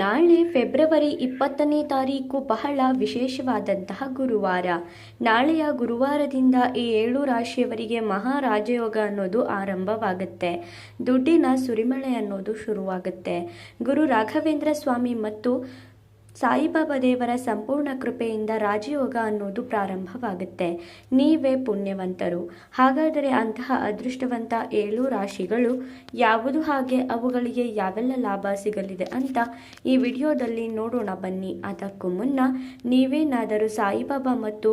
ನಾಳೆ ಫೆಬ್ರವರಿ ಇಪ್ಪತ್ತನೇ ತಾರೀಕು ಬಹಳ ವಿಶೇಷವಾದಂತಹ ಗುರುವಾರ. ನಾಳೆಯ ಗುರುವಾರದಿಂದ ಈ ಏಳು ರಾಶಿಯವರಿಗೆ ಮಹಾರಾಜಯೋಗ ಅನ್ನೋದು ಆರಂಭವಾಗುತ್ತೆ. ದುಡ್ಡಿನ ಸುರಿಮಳೆ ಅನ್ನೋದು ಶುರುವಾಗುತ್ತೆ. ಗುರು ರಾಘವೇಂದ್ರ ಸ್ವಾಮಿ ಮತ್ತು ಸಾಯಿಬಾಬಾ ದೇವರ ಸಂಪೂರ್ಣ ಕೃಪೆಯಿಂದ ರಾಜಯೋಗ ಅನ್ನೋದು ಪ್ರಾರಂಭವಾಗುತ್ತೆ. ನೀವೇ ಪುಣ್ಯವಂತರು. ಹಾಗಾದರೆ ಅಂತಹ ಅದೃಷ್ಟವಂತ ಏಳು ರಾಶಿಗಳು ಯಾವುದು? ಹಾಗೆ ಅವುಗಳಿಗೆ ಯಾವೆಲ್ಲ ಲಾಭ ಸಿಗಲಿದೆ ಅಂತ ಈ ವಿಡಿಯೋದಲ್ಲಿ ನೋಡೋಣ ಬನ್ನಿ. ಅದಕ್ಕೂ ಮುನ್ನ ನೀವೇನಾದರೂ ಸಾಯಿಬಾಬಾ ಮತ್ತು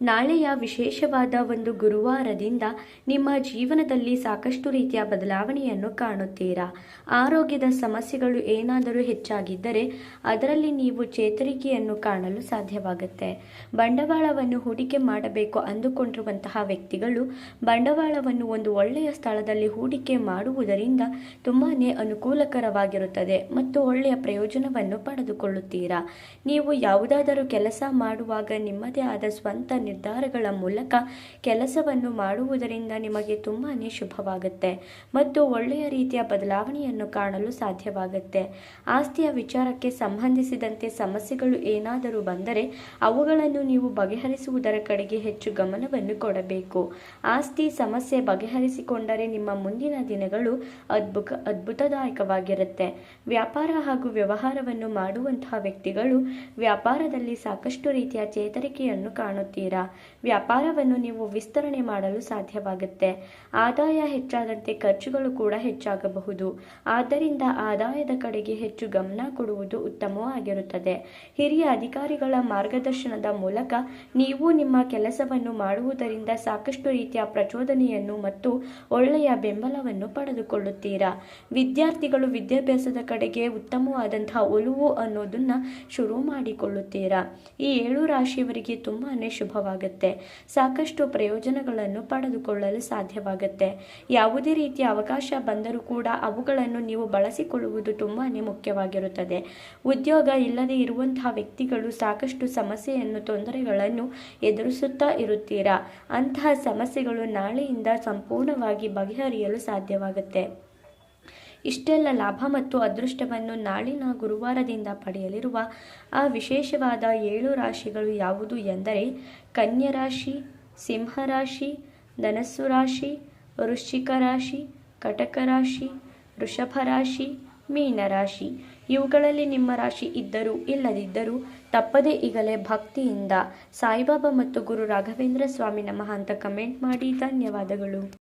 ನಾಳೆಯ ವಿಶೇಷವಾದ ಒಂದು ಗುರುವಾರದಿಂದ ನಿಮ್ಮ ಜೀವನದಲ್ಲಿ ಸಾಕಷ್ಟು ರೀತಿಯ ಬದಲಾವಣೆಯನ್ನು ಕಾಣುತ್ತೀರಾ? ಆರೋಗ್ಯದ ಸಮಸ್ಯೆಗಳು ಏನಾದರೂ ಹೆಚ್ಚಾಗಿದ್ದರೆ ಅದರಲ್ಲಿ ನೀವು ಚೇತರಿಕೆಯನ್ನು ಕಾಣಲು ಸಾಧ್ಯವಾಗುತ್ತೆ. ಬಂಡವಾಳವನ್ನು ಹೂಡಿಕೆ ಮಾಡಬೇಕು ಅಂದುಕೊಂಡಿರುವಂತಹ ವ್ಯಕ್ತಿಗಳು ಬಂಡವಾಳವನ್ನು ಒಂದು ಒಳ್ಳೆಯ ಸ್ಥಳದಲ್ಲಿ ಹೂಡಿಕೆ ಮಾಡುವುದರಿಂದ ತುಂಬಾ ಅನುಕೂಲಕರವಾಗಿರುತ್ತದೆ ಮತ್ತು ಒಳ್ಳೆಯ ಪ್ರಯೋಜನವನ್ನು ಪಡೆದುಕೊಳ್ಳುತ್ತೀರಾ? ನೀವು ಯಾವುದಾದರೂ ಕೆಲಸ ಮಾಡುವಾಗ ನಿಮ್ಮದೇ ಆದ ಸ್ವಂತ ನಿರ್ಧಾರಗಳ ಮೂಲಕ ಕೆಲಸವನ್ನು ಮಾಡುವುದರಿಂದ ನಿಮಗೆ ತುಂಬಾ ಶುಭವಾಗುತ್ತೆ ಮತ್ತು ಒಳ್ಳೆಯ ರೀತಿಯ ಬದಲಾವಣೆಯನ್ನು ಕಾಣಲು ಸಾಧ್ಯವಾಗುತ್ತೆ. ಆಸ್ತಿಯ ವಿಚಾರಕ್ಕೆ ಸಂಬಂಧಿಸಿದಂತೆ ಸಮಸ್ಯೆಗಳು ಏನಾದರೂ ಬಂದರೆ ಅವುಗಳನ್ನು ನೀವು ಬಗೆಹರಿಸುವುದರ ಕಡೆಗೆ ಹೆಚ್ಚು ಗಮನವನ್ನು ಕೊಡಬೇಕು. ಆಸ್ತಿ ಸಮಸ್ಯೆ ಬಗೆಹರಿಸಿಕೊಂಡರೆ ನಿಮ್ಮ ಮುಂದಿನ ದಿನಗಳು ಅದ್ಭುತ ಅದ್ಭುತದಾಯಕವಾಗಿರುತ್ತೆ. ವ್ಯಾಪಾರ ಹಾಗೂ ವ್ಯವಹಾರವನ್ನು ಮಾಡುವಂತಹ ವ್ಯಕ್ತಿಗಳು ವ್ಯಾಪಾರದಲ್ಲಿ ಸಾಕಷ್ಟು ರೀತಿಯ ಚೇತರಿಕೆಯನ್ನು ಕಾಣುತ್ತೀರಾ? ವ್ಯಾಪಾರವನ್ನು ನೀವು ವಿಸ್ತರಣೆ ಮಾಡಲು ಸಾಧ್ಯವಾಗುತ್ತೆ. ಆದಾಯ ಹೆಚ್ಚಾದಂತೆ ಖರ್ಚುಗಳು ಕೂಡ ಹೆಚ್ಚಾಗಬಹುದು. ಆದ್ದರಿಂದ ಆದಾಯದ ಕಡೆಗೆ ಹೆಚ್ಚು ಗಮನ ಕೊಡುವುದು ಉತ್ತಮವಾಗಿರುತ್ತದೆ ಹಿರಿಯ ಅಧಿಕಾರಿಗಳ ಮಾರ್ಗದರ್ಶನದ ಮೂಲಕ ನೀವು ನಿಮ್ಮ ಕೆಲಸವನ್ನು ಮಾಡುವುದರಿಂದ ಸಾಕಷ್ಟು ರೀತಿಯ ಪ್ರಚೋದನೆಯನ್ನು ಮತ್ತು ಒಳ್ಳೆಯ ಬೆಂಬಲವನ್ನು ಪಡೆದುಕೊಳ್ಳುತ್ತೀರಾ? ವಿದ್ಯಾರ್ಥಿಗಳು ವಿದ್ಯಾಭ್ಯಾಸದ ಕಡೆಗೆ ಉತ್ತಮವಾದಂತಹ ಒಲುವು ಅನ್ನೋದನ್ನ ಶುರು ಮಾಡಿಕೊಳ್ಳುತ್ತೀರಾ? ಈ ಏಳು ರಾಶಿಯವರಿಗೆ ತುಂಬಾನೇ ಶುಭವಾಗುತ್ತೆ ಸಾಕಷ್ಟು ಪ್ರಯೋಜನಗಳನ್ನು ಪಡೆದುಕೊಳ್ಳಲು ಸಾಧ್ಯವಾಗುತ್ತೆ. ಯಾವುದೇ ರೀತಿಯ ಅವಕಾಶ ಬಂದರೂ ಕೂಡ ಅವುಗಳನ್ನು ನೀವು ಬಳಸಿಕೊಳ್ಳುವುದು ತುಂಬಾ ಮುಖ್ಯವಾಗಿರುತ್ತದೆ. ಉದ್ಯೋಗ ಇಲ್ಲದೆ ಇರುವಂತಹ ವ್ಯಕ್ತಿಗಳು ಸಾಕಷ್ಟು ಸಮಸ್ಯೆಯನ್ನು, ತೊಂದರೆಗಳನ್ನು ಎದುರಿಸುತ್ತಾ ಇರುತ್ತೀರಾ? ಅಂತಹ ಸಮಸ್ಯೆಗಳು ನಾಳೆಯಿಂದ ಸಂಪೂರ್ಣವಾಗಿ ಬಗೆಹರಿಯಲು ಸಾಧ್ಯವಾಗುತ್ತೆ. ಇಷ್ಟೆಲ್ಲ ಲಾಭ ಮತ್ತು ಅದೃಷ್ಟವನ್ನು ನಾಳಿನ ಗುರುವಾರದಿಂದ ಪಡೆಯಲಿರುವ ಆ ವಿಶೇಷವಾದ ಏಳು ರಾಶಿಗಳು ಯಾವುದು ಎಂದರೆ ಕನ್ಯರಾಶಿ ಸಿಂಹರಾಶಿ ಧನಸ್ಸು ರಾಶಿ, ವೃಶ್ಚಿಕ ರಾಶಿ, ಕಟಕ ರಾಶಿ, ವೃಷಭ ರಾಶಿ ಮೀನರಾಶಿ ಇವುಗಳಲ್ಲಿ ನಿಮ್ಮ ರಾಶಿ ಇದ್ದರೂ ಇಲ್ಲದಿದ್ದರೂ ತಪ್ಪದೇ ಈಗಲೇ ಭಕ್ತಿಯಿಂದ ಸಾಯಿಬಾಬಾ ಮತ್ತು ಗುರು ರಾಘವೇಂದ್ರ ಸ್ವಾಮಿ ನಮಃ ಅಂತ ಕಮೆಂಟ್ ಮಾಡಿ. ಧನ್ಯವಾದಗಳು.